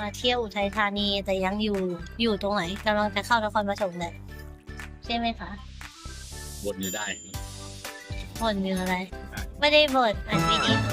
มาเที่ยวอุทัยธานีแต่ยังอยู่อยู่ตรงไหนกำลังจะเข้านครปฐมเลยใช่ไหมคะวนอยู่ได้บ่นอยู่อะไร ไม่ได้บ่นอันวิดีโอ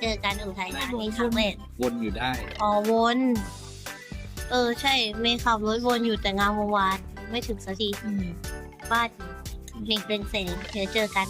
เจอกันอุทัยธานีครั้งแรกวนอยู่ได้ อ๋อวน เออใช่เมย์ขับรถวนอยู่แต่งามวงวาน ไม่ถึงสักทีบ้านเมย์เป็นเสงเดี๋ยวเจอกัน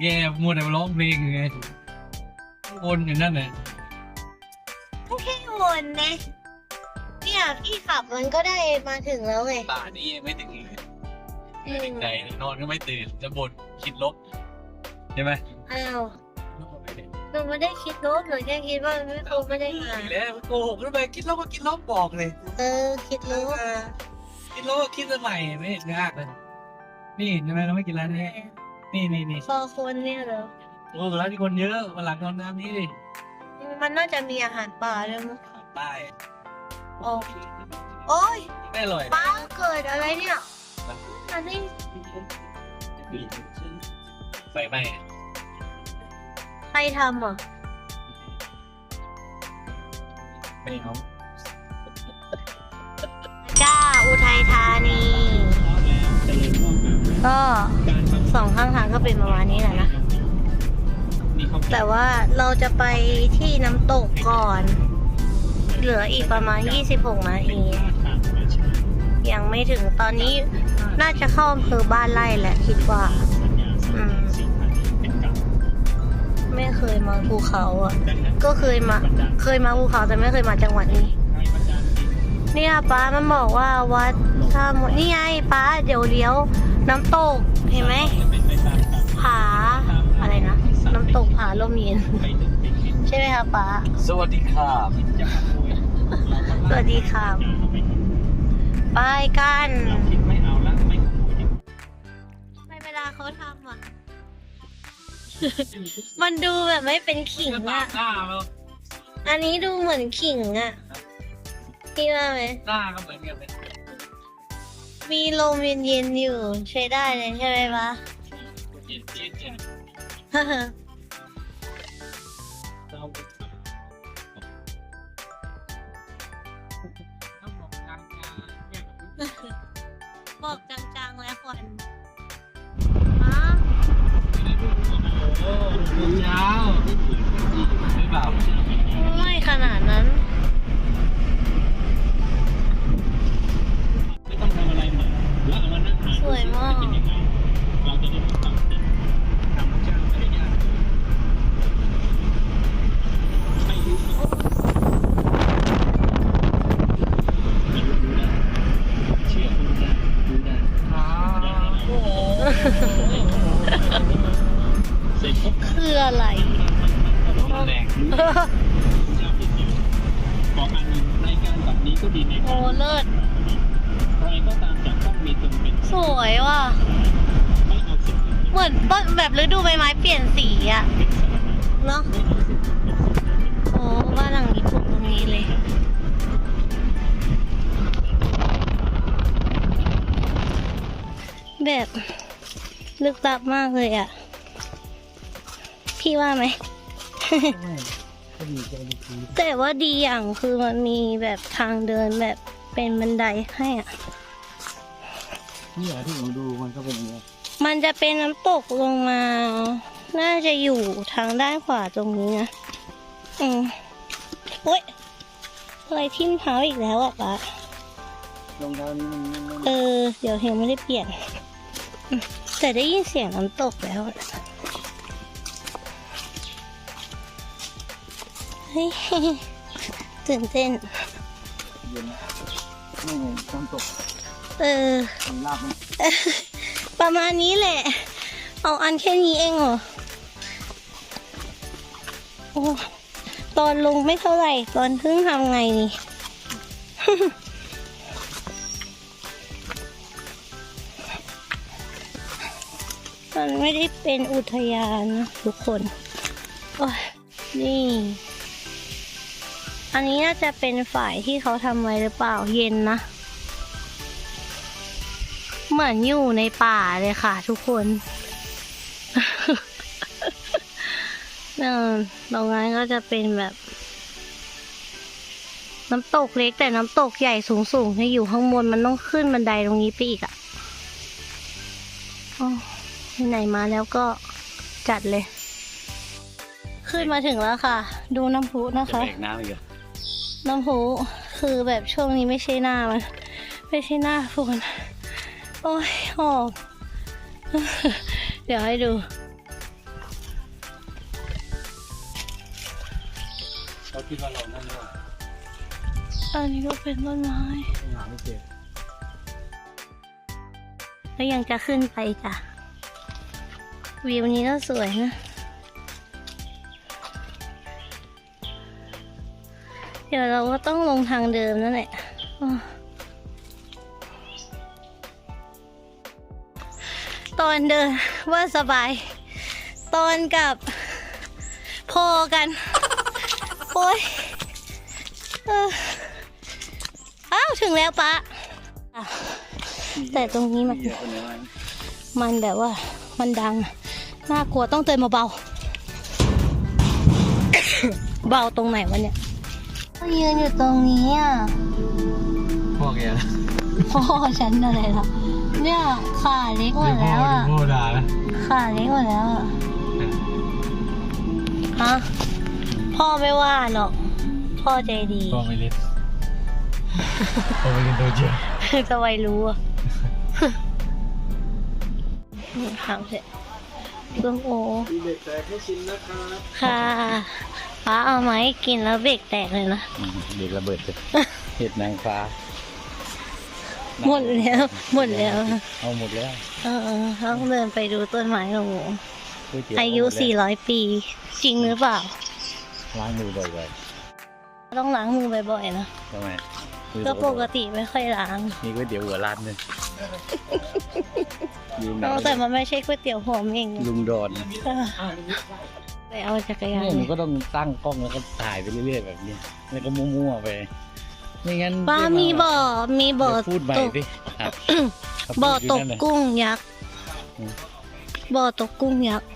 แง่มัวแต่มาร้องเพลงไงวนอยู่นั่นแหละก็แค่วนนะเนี่ยพี่ขับมันก็ได้มาถึงแล้วไงป่านนี้ยังไม่ถึงเลยไม่ถึงไหนนอนก็ไม่ตื่นจะบ่นคิดลบใช่ไหมอ้าวหนูไม่ได้คิดลบหนูแค่คิดว่าไม่คงไม่ได้มาอีกแล้วโกหกทำไมคิดลบก็คิดลบบอกเลย เออ คิดลบคิดลบก็คิดสมัยไม่เห็นยากเลยนี่ทำไมเราไม่กินร้านนี้ นี่นี่นี่พอคนเนี่ยเหรอโอ้ร้านที่คนเยอะวันหลังนอนน้ำนี้ดิมันน่าจะมีอาหารป่าด้วยมั้งใต้โอ้โอ้ยไม่อร่อยป้าเกิดอะไรเนี่ยอันนี้ไฟไหม้ใครทำอะไม่เอาจ้าอุทัยธานีก็ สองข้างทางก็เป็นประมาณนี้แหละนะ แต่ว่าเราจะไปที่น้ำตกก่อน เหลืออีกประมาณ 26 นาที ยังไม่ถึงตอนนี้น่าจะเข้าอำเภอบ้านไร่แหละคิดว่า อืม ไม่เคยมาภูเขาอะ ก็เคยมา เคยมาภูเขาแต่ไม่เคยมาจังหวัดนี้เนี่ยป้ามันบอกว่าวัดท่ามดนี่ไงป้าเดี๋ยวเลี้ยวน้ำตกเห็นไหม ผาอะไรนะ น้ำตกผาลมเย็น ใช่ไหมคะป้าสวัสดีครับสวัสดีค่ะไปกันไม่เวลาเขาทำอะ มันดูแบบไม่เป็นขิงก็ตาอะหน้าเราอันนี้ดูเหมือนขิงอะพี่ว่าไหมหน้าก็เหมือนกันเลยมีลมเย็นๆอยู่ ใช้ได้เลยใช่ไหมปะ เร แบบลึกลับมากเลยอะพี่ว่าไหม แต่ว่าดีอย่างคือมันมีแบบทางเดินแบบเป็นบันไดให้อะ นี่เหรอที่ผมดูมันก็เป็นอย่างนี้มันจะเป็นน้ำตกลงมา น่าจะอยู่ทางด้านขวาตรงนี้นะ อืมโอ๊ยอะไรทิ่มเท้าอีกแล้วอะปะรองเท้านี้มันมันเออ เดี๋ยวยังไม่ได้เปลี่ยนอืม แต่ได้ยินเสียงน้ำตกแล้วอะเฮ้ยตื่นเต้นเย็นนะไม่ไงน้ำตก เออมีลาบไหมประมาณนี้แหละ เอาอันแค่นี้เองเหรอ โอ้ ตอนลงไม่เท่าไหร่ ตอนขึ้นทำไงนี่ ไม่ได้เป็นอุทยานนะทุกคนโอ้ยนี่ อันนี้น่าจะเป็นฝ่ายที่เขาทำไว้หรือเปล่าเย็นนะ เหมือนอยู่ในป่าเลยค่ะ ทุกคนเออตรงนั้นก็จะเป็นแบบ น้ำตกเล็กแต่น้ำตกใหญ่สูงๆที่อยู่ข้างบนมันต้องขึ้นบันไดตรงนี้ไปอีกอะ่ะ อไหนๆมาแล้วก็จัดเลย ขึ้นมาถึงแล้วค่ะ ดูน้ำพุนะจะคะแบกน้ำอีกเหรอน้ำพุคือแบบช่วงนี้ไม่ใช่หน้ามัน ไม่ใช่หน้าฝนโอ้ยหอบเดี๋ยวให้ดูเราคิดว่าเรานั่นเนี่ยอันนี้ก็เป็นต้นไม้หาไม่เจอแล้วยังจะขึ้นไปจ้ะ วิวนี้ก็สวยนะ เดี๋ยวเราก็ต้องลงทางเดิมนั่นแหละตอนเดินว่าสบาย ตอนกับพอกัน โอ้ยเอ้าว ถึงแล้วปะแต่ตรงนี้มัน มันแบบว่า มันดัง น่ากลัวต้องเตือนมาเบาเบาตรงไหนวะเนี่ยยืนอยู่ตรงนี้อะพวกแกนะพ่อฉันอะไรล่ะ เนี่ยขาเล็กหมดแล้วอะโง่ด่านะขาเล็กหมดแล้วอะฮะพ่อไม่ว่าหรอก พ่อใจดีก็ไม่เล่นก็ไม่เล่นตัวเจียจะไว้รู้อะ ถามเสร็จส้มโอ มีเด็กแต่ให้ชิมนะครับค่ะป้าเอาไหมกินแล้วเบรกแตกเลยนะเด็กระเบิดเลยเห็ดนางฟ้าหมดแล้ว หมดแล้ว เอาหมดแล้วเออต้องเดินไปดูต้นไม้ของหนูก๋วเตี๋วอายุหมดแล้ว400 ปี จริงหรือเปล่า ล้างมือบ่อยต้องล้างมือบ่อยๆนะๆทำไมมือก็สปรกติไม่ค่อยล้าง มีก๋วยเตี๋ยวหัวร้านหนึง ลุงดนออกนแต่มันไม่ใช่ก๋วยเตี๋ยวผมเองลุงดอนเออไปเอาจักรยานเนี่ยหเลนูยก็ต้องตั้งกล้องแล้วก็ถ่ายไปเรื่อยๆแบบนี้แล้วก็มั่วๆไป ไม่งั้นป้ามีบ่อมีบ่อเดี๋ยวพูดใหม่ตกสิครับบ่อตกพูดยู่นั่นน่ะกุ้งยักษ์อืมบ่อตกกุ้งยักษ์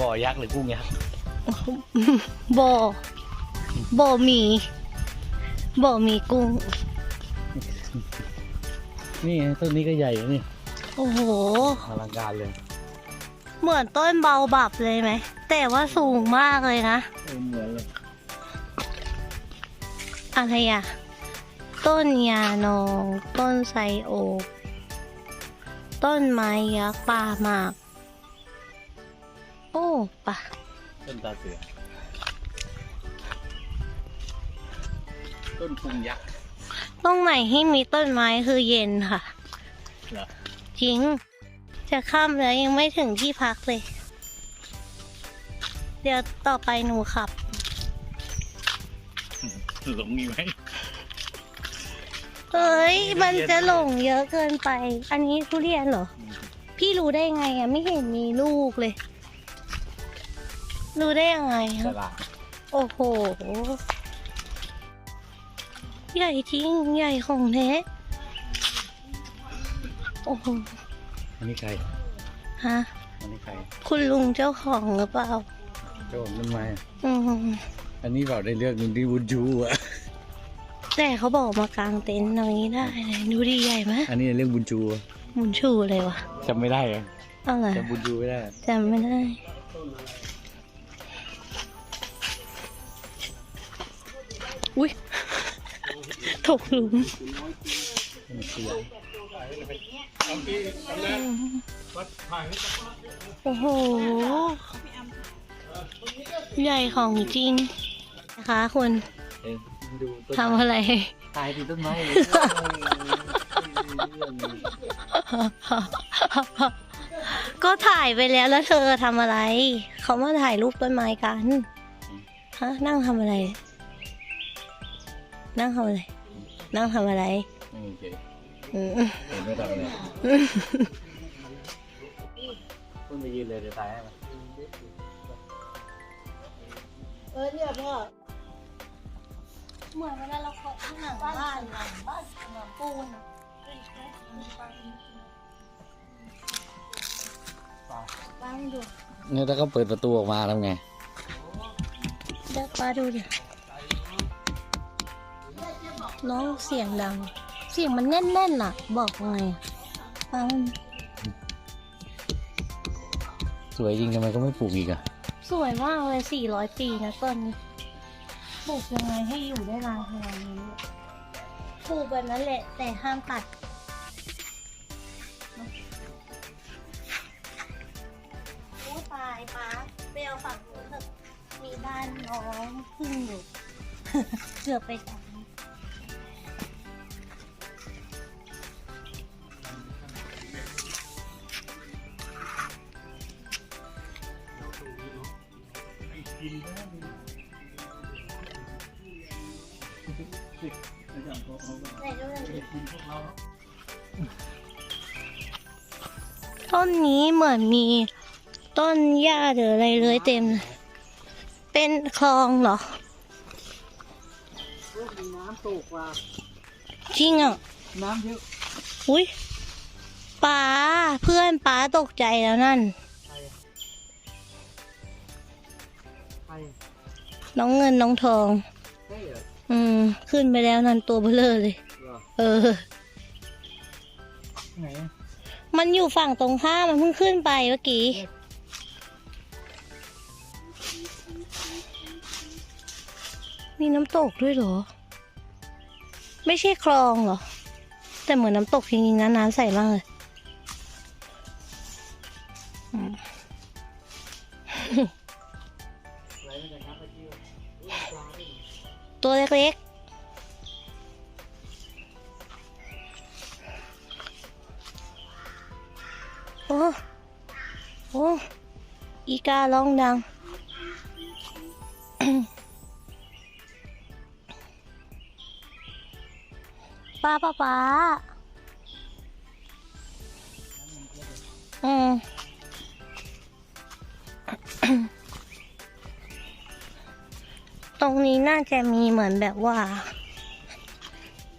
บ่อยักษ์หรือกุ้งยักษ์บ่อบ่อหมีบ่อหมีกุ้งนี่ไงต้นนี้ก็ใหญ่นะนี่โอ้โห อลังการเลยเหมือนต้นเบาบับเลยไหม แต่ว่าสูงมากเลยนะ เออเหมือนเลยอะไรอะต้นยานองต้นไทรโอกต้นไม้ยักษ์ป่าหมาก โอ้ป่ะต้นตาเสือ ต้นพุงยักษ์ ตรงไหนที่มีต้นไม้คือเย็นค่ะ เหรอ จริง จะข้ามแล้วยังไม่ถึงที่พักเลย เดี๋ยวต่อไปหนูขับ หลงมีไหมเอ้ย มันจะหลงเยอะเกินไป อันนี้ทุเรียนเหรอ พี่รู้ได้ไงอะ ไม่เห็นมีลูกเลย รู้ได้ยังไงตอะลาดโอ้โห ใหญ่จริง ใหญ่ของแท้โอ้โหอันนี้ใครฮะ อันนี้ใครคุณลุงเจ้าของหรือเปล่า เจ้าของต้นไม้อืมอันนี้เปล่าในเรื่องนึงที่วุนจูอะ แต่เขาบอกมากางเต็นท์ตรงนี้ได้เลยดูดีใหญ่ไหมอันนี้เรื่องบุญจูอะหมุนชูเลยวะจำไม่ได้เหรอเอาไงจำบุญจูไม่ได้อะจำไม่ได้ อุ้ยโทตกหลุม โอ้โห ใหญ่ของจริง นะคะคุณเองดูต้นทำอะไร ตายดูต้นไม้เลยก็ถ่ายไปแล้วแล้วเธอทำอะไร เขามาถ่ายรูปต้นไม้กัน ฮะ นั่งทำอะไร นั่งทำอะไร นั่งทำอะไรไม่โอ เคอืมเห็นไม่ทำเลยต้นไปยืนเลยเดี๋ยวตายให้มันเออเนี่ยพ่อเหมือนเวลาเราเคาะผนังบ้านหลังบ้านหลังปูนบ้านดูเนี่ยถ้าเขาเปิดประตูออกมาทำไงเด็กป้าดูดิน้องเสียงดัง เสียงมันแน่นๆน่ะ บอกไงอะฟังสวยจริงทำไมก็ไม่ปลูกอีกอะสวยมากเลยสี่ร้อยปีนะต้นนี้ปลูกยังไงให้อยู่ได้นานขนาดนี้ปลูกแบบนั้นแหละ แต่ห้ามตัดโอ้ตายป้าไปเอาฝั่งนู้นเถอะมีบ้านน้องพึ่งอยู่เกือบไป จับไหนดูหน่อยดิต้นนี้เหมือนมีต้นหญ้าหรืออะไรเลื้อยเต็มเลยเป็นคลองเหรอน้ำตกว่ะจริงอะ น้ำเยอะ อุ้ยป้าเพื่อนป้าตกใจแล้วนั่น น้องเงินน้องทอง ใช่เหรออืม ขึ้นไปแล้วนั่นตัวเบลอเลย เหรอเออ ไหนมันอยู่ฝั่งตรงข้ามมันเพิ่งขึ้นไปเมื่อกี้ มีน้ำตกด้วยเหรอ ไม่ใช่คลองเหรอ แต่เหมือนน้ำตกจริงๆนะน้ำใสมากเลยอืม ตัวเล็กๆ โอ้ โอ้ อีการ้องดัง ป้าป้าป้าอืม ตรงนี้น่าจะมีเหมือนแบบว่า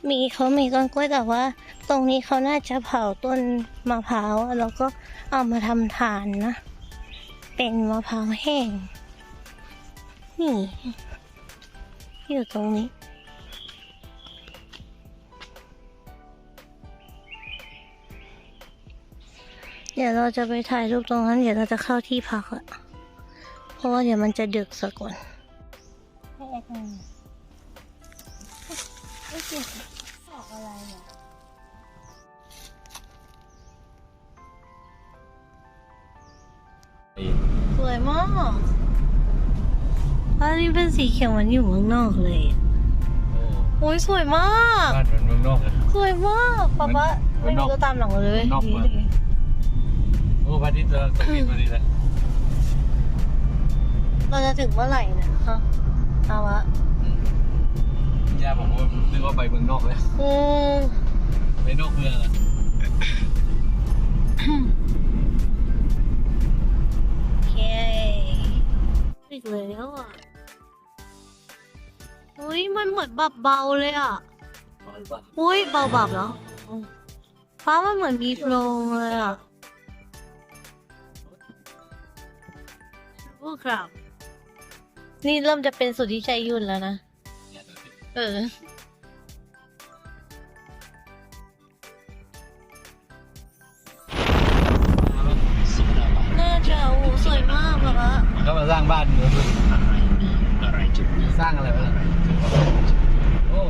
มีเขามีต้นกล้วยแต่ว่า ตรงนี้เขาน่าจะเผาต้นมะพร้าวแล้วก็เอามาทำถ่านนะ เป็นมะพร้าวแห้ง นี่ อยู่ตรงนี้เดี๋ยวเราจะไปถ่ายรูปตรงนั้น เดี๋ยวเราจะเข้าที่พักอะเพราะว่าเดี๋ยวมันจะดึกซะก่อน ไม่เกี่ยวสอกอะไรอะสวยมากอันนี้เป็นสีเขียวเหมันอยู่เมืองนอกเลยอะโอ้โอ้ยสวยมาก บ้านเหมือนเมืองนอกเลย สวยมากป๊าป๊าเหมืไม่อนนมีอกก็ตามหลังเลยนอกเมืองโอ้พระอาทิตย์จะตกดินพอดีเลยเราจะถึงเมื่อไหร่เนะฮะ เอาวะย่าบอกว่านึกว่าไปเมืองนอกเลยอืมไปนอกเมืองอะโอเคอีกแล้วอะอุ้ยมันเหมือนแบบเบาเลยอะอุ้ยเบาแบบแล้วฟ้ามันเหมือนมีโครงเลยอะโอ้ครับ นี่เริ่มจะเป็นสุดที่ใจยุ่นแล้วนะเออสุดาบาน่าจะโอ้โหสวยมากแบบว่าเขามาสร้างบ้านเมืองอะไรมีอะไรจุดนี้สร้างอะไรวะโอ้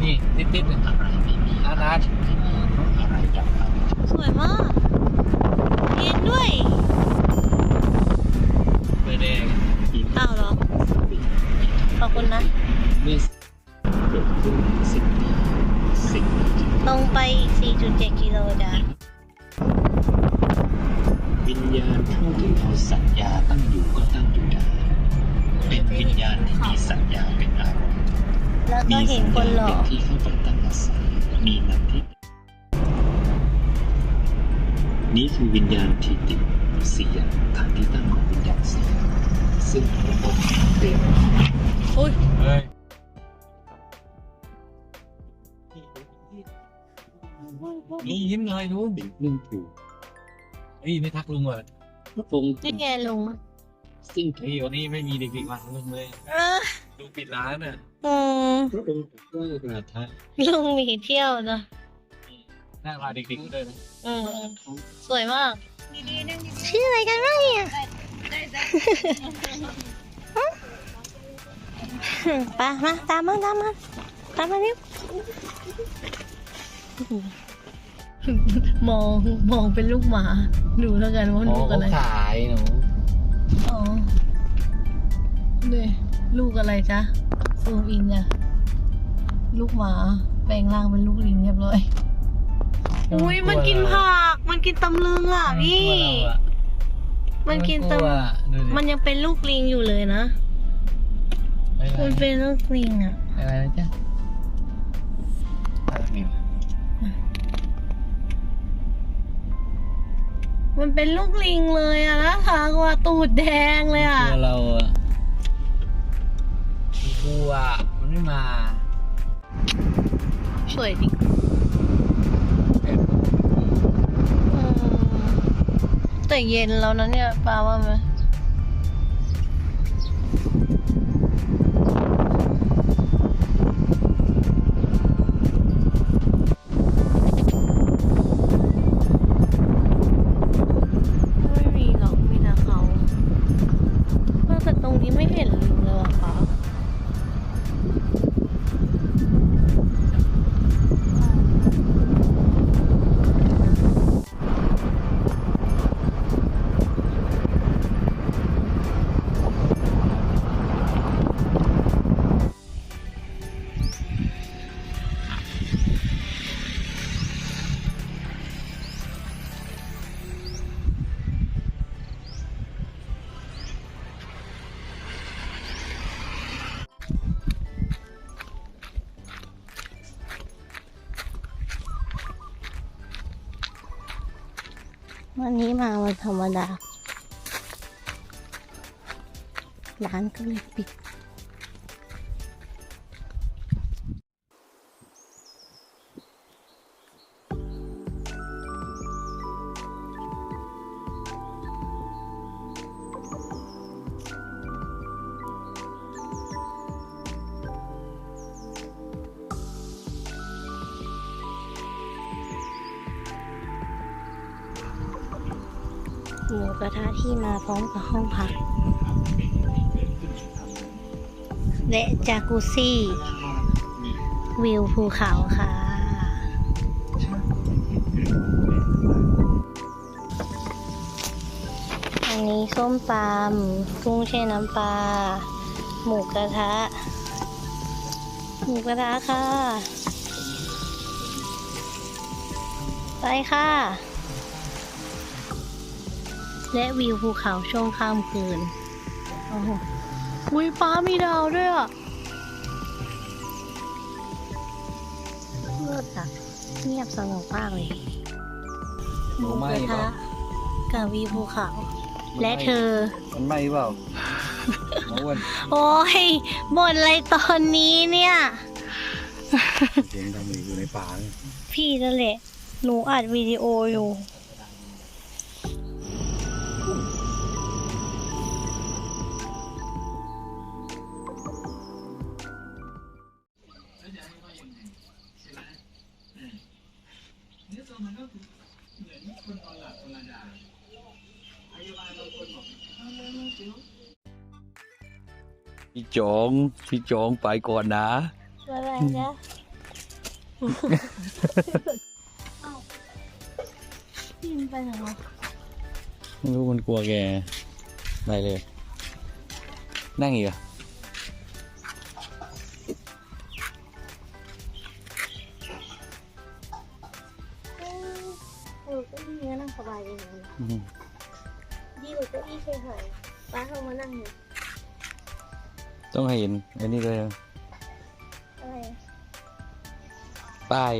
มีนี่ติดติดๆอานาทสวยมากเย็นด้วย เบอร์แดง อ้าวเหรอ ข อบคุณนะนี่ตรงไปอีก 4.7 กิโลจ้ะวิญญาณผู้ที่เอาสัญญาตั้งอยู่ก็ตั้งอยู่ได้เป็นวิญญาณที่มีสัญญาเป็นอารมณ์แล้วก็มีเห็สันญคนญาหล่อเป็นที่เข้าไปตั้งอาศัยมีนามที่นี้คือวิญญาณที่ติดเสียงฐานที่ตั้งของวิญญาณเสียงซึ่งพระองค์เรียกว่า อุ้ยเฮ้ยนี่ยิ้มหน่อยลุงเป็นเรื่องถูกเฮ้ยไม่ทักลุงเหรอพระองค์นี่ไงลุงซึ่งเฮ้ยวันนี้ไม่มีเด็กๆมาลุงเลยเออลุงปิดร้านน่ะอืมพระองค์ก็กระทะลุงหมีเที่ยวนะน่าพาเด็กๆมาด้วยนะอืมสวยมากชื่ออะไรกันบ้างเนี่ย ไปมาตามมาตามมาตามมาเร็วมองมองเป็นลูกหมา ดูแล้วกันว่าลูกอะไรขายหนูอ๋อนี่ลูกอะไรจ๊ะซูมอินจ้ะลูกหมา แปลงร่างเป็นลูกลิงเรียบร้อยอุ้ยมันกินผัก มันกินตำลึงอะพี่ มันกินตำมันยังเป็นลูกลิงอยู่เลยนะ มันเป็นลูกลิงอะอะไรนะจ๊ะมันเป็นลูกลิงเลยอะนะคะว่าตูดแดงเลยอะตัวเราอะกลัวมันไม่มาสวยดิอืมแต่เย็นแล้วนะเนี่ยปาว่าไหมไม่ นี้ไม่ วันนี้มาวันธรรมดาร้านก็เลยปิด และจากุซี่ วิวภูเขาค่ะ อันนี้ส้มตำกุ้งแช่น้ำปลา หมูกระทะ หมูกระทะค่ะ ไปค่ะ และวิวภูเขาช่วงค่ำคืนโอ้โห อุ้ยฟ้ามีดาวด้วยอะเลิศอะเงียบสงบมากเลยหมูไหม้กระเปล่าทะกับวิวภูเขา และเธอ มันไม่เปล่าหมูอ้วนโอ้ยบ่นอะไรตอนนี้เนี่ย เสียงดังอยู่ในป่าเนี่ย พี่นั่นแหละ หนูอัดวิดีโออยู่ พี่จองพี่จองไปก่อนนะอะไรนะพี่มันไปไหนวะไม่รู้มันกลัวแกไปเลย นั่งอีกเหรอะเอ ต้องให้เห็นอันนี้เลยนะอะไรป้าย